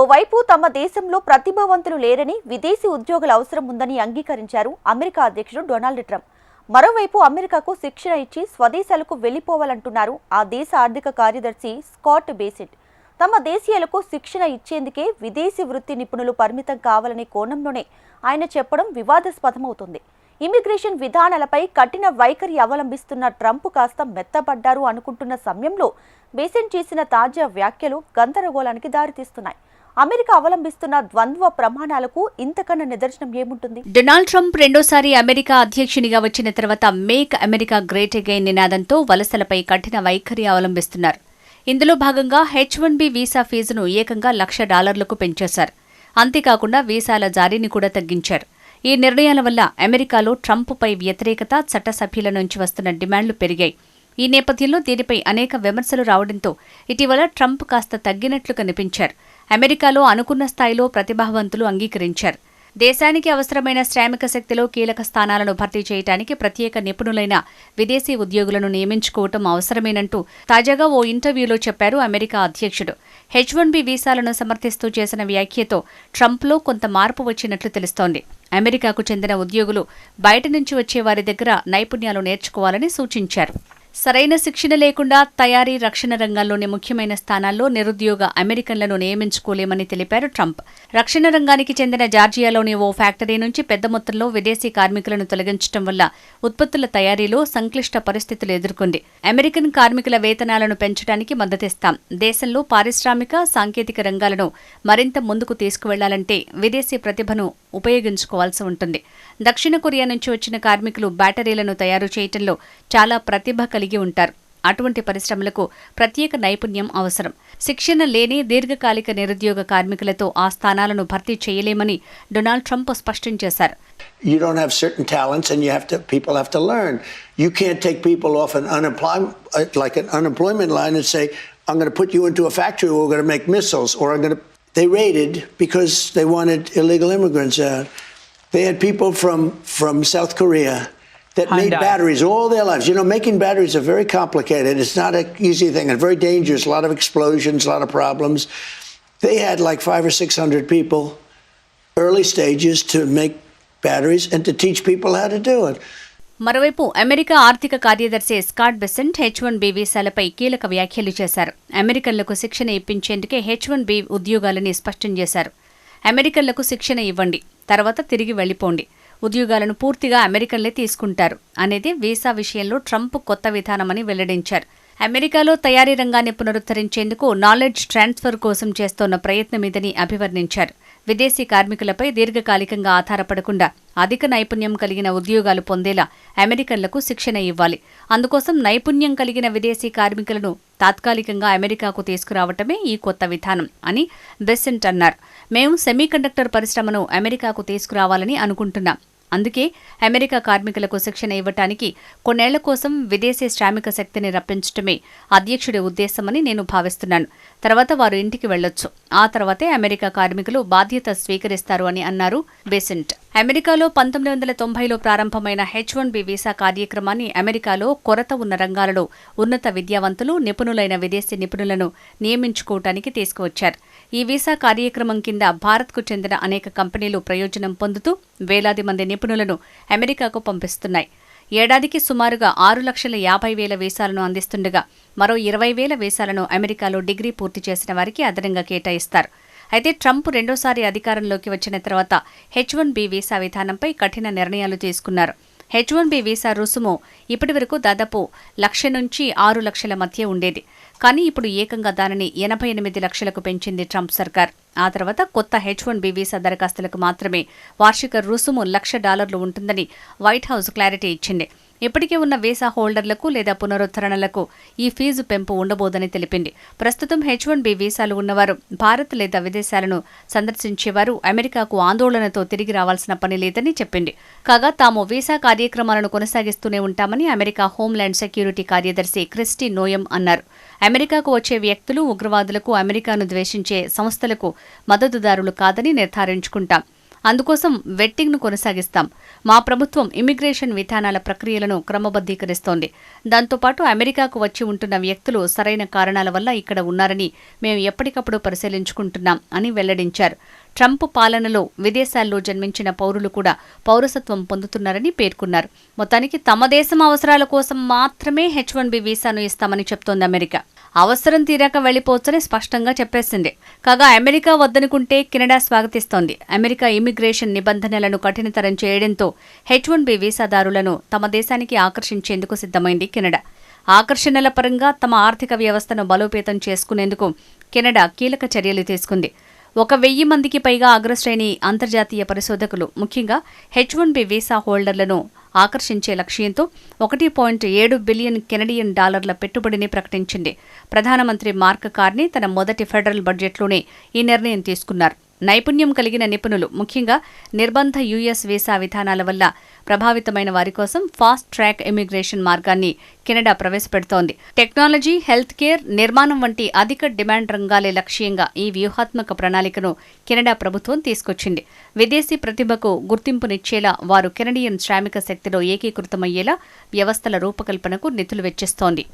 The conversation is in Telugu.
ఓవైపు తమ దేశంలో ప్రతిభావంతులు లేరని విదేశీ ఉద్యోగుల అవసరం ఉందని అంగీకరించారు అమెరికా అధ్యక్షుడు డొనాల్డ్ ట్రంప్. మరోవైపు అమెరికాకు శిక్షణ ఇచ్చి స్వదేశాలకు వెళ్ళిపోవాలంటున్నారు ఆ దేశ ఆర్థిక కార్యదర్శి స్కాట్ బేసిట్. తమ దేశీయులకు శిక్షణ ఇచ్చేందుకే విదేశీ వృత్తి నిపుణులు పరిమితం కావాలనే కోణంలోనే ఆయన చెప్పడం వివాదాస్పదమవుతుంది. ఇమిగ్రేషన్ విధానాలపై కఠిన వైఖరి అవలంబిస్తున్న ట్రంప్ కాస్త మెత్తబడ్డారు అనుకుంటున్న సమయంలో బేసిన్ చేసిన తాజా వ్యాఖ్యలు గందరగోళానికి దారితీస్తున్నాయి. అమెరికా అవలంబిస్తున్న ద్వంద్వ ప్రమాణాలకు ఇంతకన్నా నిదర్శనం ఏముంటుంది? డొనాల్డ్ ట్రంప్ రెండోసారి అమెరికా అధ్యక్షునిగా వచ్చిన తర్వాత మేక్ అమెరికా గ్రేట్ అగైన్ నినాదంతో వలసలపై కఠిన వైఖరి అవలంబిస్తున్నారు. ఇందులో భాగంగా హెచ్ వన్ బి వీసా ఫీజును ఏకంగా లక్ష డాలర్లకు పెంచేశారు. అంతేకాకుండా వీసాల జారీని కూడా తగ్గించారు. ఈ నిర్ణయాల వల్ల అమెరికాలో ట్రంప్పై వ్యతిరేకత చట్టసభ్యుల నుంచి వస్తున్న డిమాండ్లు పెరిగాయి. ఈ నేపథ్యంలో దీనిపై అనేక విమర్శలు రావడంతో ఇటీవల ట్రంప్ కాస్త తగ్గినట్లు కనిపించారు. అమెరికాలో అనుకున్న స్థాయిలో ప్రతిభావంతులు అంగీకరించారు. దేశానికి అవసరమైన శ్రామిక శక్తిలో కీలక స్థానాలను భర్తీ చేయడానికి ప్రత్యేక నిపుణులైన విదేశీ ఉద్యోగులను నియమించుకోవటం అవసరమేనంటూ తాజాగా ఓ ఇంటర్వ్యూలో చెప్పారు అమెరికా అధ్యక్షుడు. హెచ్ వన్ బి వీసాలను సమర్థిస్తూ చేసిన వ్యాఖ్యతో ట్రంప్లో కొంత మార్పు వచ్చినట్లు తెలుస్తోంది. అమెరికాకు చెందిన ఉద్యోగులు బయట నుంచి వచ్చే వారి దగ్గర నైపుణ్యాలు నేర్చుకోవాలని సూచించారు. సరైన శిక్షణ లేకుండా తయారీ రక్షణ రంగాల్లోని ముఖ్యమైన స్థానాల్లో నిరుద్యోగ అమెరికన్లను నియమించుకోలేమని తెలిపారు ట్రంప్. రక్షణ రంగానికి చెందిన జార్జియాలోని ఓ ఫ్యాక్టరీ నుంచి పెద్ద మొత్తంలో విదేశీ కార్మికులను తొలగించడం వల్ల ఉత్పత్తుల తయారీలో సంక్లిష్ట పరిస్థితులు ఎదుర్కొంది. అమెరికన్ కార్మికుల వేతనాలను పెంచడానికి మద్దతిస్తాం. దేశంలో పారిశ్రామిక సాంకేతిక రంగాలను మరింత ముందుకు తీసుకువెళ్ళాలంటే విదేశీ ప్రతిభను ఉపయోగించుకోవాల్సి ఉంటుంది. దక్షిణ కొరియా నుంచి వచ్చిన కార్మికులు బ్యాటరీలను తయారు చేయటంలో చాలా ప్రతిభ కలిగి ఉంటారు అటువంటి పరిశ్రమలకు ప్రత్యేక నైపుణ్యం అవసరం శిక్షణ లేని దీర్ఘకాలిక నిరుద్యోగ కార్మికులతో ఆ స్థానాలను భర్తీ చేయలేమని డొనాల్డ్ ట్రంప్ స్పష్టం చేశారు you don't have certain talents and you have to people have to learn you can't take people off an unemployment like an unemployment line and say i'm going to put you into a factory where we're going to make missiles or i'm going to they raided because they wanted illegal immigrants out they had people from from south korea that made Hyundai. batteries all their lives you know making batteries are very complicated it's not an easy thing and very dangerous a lot of explosions a lot of problems they had like five or six hundred people early stages to make batteries and to teach people how to do it. మరోవైపు అమెరికా ఆర్థిక కార్యదర్శి Scott Bessent H one B వీసాలపై కీలక వ్యాఖ్యలు చేశారు అమెరికన్లకు శిక్షణ ఇప్పించేందుకే హెచ్ వన్ బి ఉద్యోగాలని స్పష్టం చేశారు అమెరికన్లకు శిక్షణ ఇవ్వండి తర్వాత తిరిగి వెళ్ళిపోండి ఉద్యోగాలను పూర్తిగా అమెరికన్లే తీసుకుంటారు అనేది వీసా విషయంలో ట్రంప్ కొత్త విధానమని వెల్లడించారు. అమెరికాలో తయారీ రంగాన్ని పునరుద్ధరించేందుకు నాలెడ్జ్ ట్రాన్స్ఫర్ కోసం చేస్తోన్న ప్రయత్నమిదని అభివర్ణించారు. విదేశీ కార్మికులపై దీర్ఘకాలికంగా ఆధారపడకుండా అధిక నైపుణ్యం కలిగిన ఉద్యోగాలు పొందేలా అమెరికన్లకు శిక్షణ ఇవ్వాలి. అందుకోసం నైపుణ్యం కలిగిన విదేశీ కార్మికులను తాత్కాలికంగా అమెరికాకు తీసుకురావటమే ఈ కొత్త విధానం అని బెసెంట్ అన్నారు. మేము సెమీకండక్టర్ పరిశ్రమను అమెరికాకు తీసుకురావాలని అనుకుంటున్నాం. అందుకే అమెరికా కార్మికులకు శిక్షణ ఇవ్వటానికి కొన్నేళ్ళ కోసం విదేశీ శ్రామిక శక్తిని రప్పించటమే అధ్యక్షుడి ఉద్దేశమని నేను భావిస్తున్నాను. తర్వాత వారు ఇంటికి వెళ్ళొచ్చు ఆ తర్వాతే అమెరికా కార్మికులు బాధ్యత స్వీకరిస్తారు అని అన్నారు బెసెంట్. అమెరికాలో పంతొమ్మిది వందల తొంభైలో ప్రారంభమైన హెచ్ వన్ బి వీసా కార్యక్రమాన్ని అమెరికాలో కొరత ఉన్న రంగాలలో ఉన్నత విద్యావంతులు నిపుణులైన విదేశీ నిపుణులను నియమించుకోవటానికి తీసుకువచ్చారు. ఈ వీసా కార్యక్రమం కింద భారత్కు చెందిన అనేక కంపెనీలు ప్రయోజనం పొందుతూ వేలాది మంది నిపుణులను అమెరికాకు పంపిస్తున్నాయి. ఏడాదికి సుమారుగా ఆరు లక్షల యాభై వేల వీసాలను అందిస్తుండగా మరో ఇరవై వేల వీసాలను అమెరికాలో డిగ్రీ పూర్తి చేసిన వారికి అదనంగా కేటాయిస్తారు. అయితే ట్రంప్ రెండోసారి అధికారంలోకి వచ్చిన తర్వాత హెచ్ వన్ బి వీసా విధానంపై కఠిన నిర్ణయాలు తీసుకున్నారు. హెచ్ వన్ బి వీసా రుసుము ఇప్పటివరకు దాదాపు లక్ష నుంచి ఆరు లక్షల మధ్య ఉండేది. కానీ ఇప్పుడు ఏకంగా దానిని ఎనభై ఎనిమిది లక్షలకు పెంచింది ట్రంప్ సర్కార్. ఆ తర్వాత కొత్త హెచ్ వన్ బి వీసా దరఖాస్తులకు మాత్రమే వార్షిక రుసుము లక్ష డాలర్లు ఉంటుందని వైట్ హౌస్ క్లారిటీ ఇచ్చింది. ఇప్పటికే ఉన్న వీసా హోల్డర్లకు లేదా పునరుద్ధరణలకు ఈ ఫీజు పెంపు ఉండబోదని తెలిపింది. ప్రస్తుతం హెచ్ వన్ బి వీసాలు ఉన్నవారు భారత్ లేదా విదేశాలను సందర్శించేవారు అమెరికాకు ఆందోళనతో తిరిగి రావాల్సిన పని లేదని చెప్పింది. కాగా తాము వీసా కార్యక్రమాలను కొనసాగిస్తూనే ఉంటామని అమెరికా హోంల్యాండ్ సెక్యూరిటీ కార్యదర్శి క్రిస్టి నోయం అన్నారు. అమెరికాకు వచ్చే వ్యక్తులు ఉగ్రవాదులకు అమెరికాను ద్వేషించే సంస్థలకు మద్దతుదారులు కాదని నిర్ధారించుకుంటాం. అందుకోసం వెట్టింగ్ను కొనసాగిస్తాం. మా ప్రభుత్వం ఇమిగ్రేషన్ విధానాల ప్రక్రియలను క్రమబద్ధీకరిస్తోంది. దాంతోపాటు అమెరికాకు వచ్చి ఉంటున్న వ్యక్తులు సరైన కారణాల వల్ల ఇక్కడ ఉన్నారని మేము ఎప్పటికప్పుడు పరిశీలించుకుంటున్నాం అని వెల్లడించారు. ట్రంప్ పాలనలో విదేశాల్లో జన్మించిన పౌరులు కూడా పౌరసత్వం పొందుతున్నారని పేర్కొన్నారు. మొత్తానికి తమ దేశం అవసరాల కోసం మాత్రమే హెచ్ వన్ బి వీసాను ఇస్తామని చెప్తోంది అమెరికా. అవసరం తీరాక వెళ్ళిపోవచ్చని స్పష్టంగా చెప్పేసింది. కాగా అమెరికా వద్దనుకుంటే కెనడా స్వాగతిస్తోంది. అమెరికా ఇమిగ్రేషన్ నిబంధనలను కఠినతరం చేయడంతో హెచ్ వన్ బి వీసాదారులను తమ దేశానికి ఆకర్షించేందుకు సిద్ధమైంది కెనడా. ఆకర్షణల పరంగా తమ ఆర్థిక వ్యవస్థను బలోపేతం చేసుకునేందుకు కెనడా కీలక చర్యలు తీసుకుంది. ఒక వెయ్యి మందికి పైగా అగ్రశ్రేణి అంతర్జాతీయ పరిశోధకులు ముఖ్యంగా హెచ్ వన్ బి వీసా హోల్డర్లను ఆకర్షించే లక్ష్యంతో ఒకటి పాయింట్ ఏడు బిలియన్ కెనడియన్ డాలర్ల పెట్టుబడిని ప్రకటించింది. ప్రధానమంత్రి మార్క్ కార్నీ తన మొదటి ఫెడరల్ బడ్జెట్లోనే ఈ నిర్ణయం తీసుకున్నారు. నైపుణ్యం కలిగిన నిపుణులు ముఖ్యంగా నిర్బంధ యుఎస్ వీసా విధానాల వల్ల ప్రభావితమైన వారి కోసం ఫాస్ట్ ట్రాక్ ఇమిగ్రేషన్ మార్గాన్ని కెనడా ప్రవేశపెడుతోంది. టెక్నాలజీ హెల్త్ కేర్ నిర్మాణం వంటి అధిక డిమాండ్ రంగాలే లక్ష్యంగా ఈ వ్యూహాత్మక ప్రణాళికను కెనడా ప్రభుత్వం తీసుకొచ్చింది. విదేశీ ప్రతిభకు గుర్తింపునిచ్చేలా వారు కెనడియన్ శ్రామిక శక్తిలో ఏకీకృతమయ్యేలా వ్యవస్థల రూపకల్పనకు నిధులు వెచ్చిస్తోంది.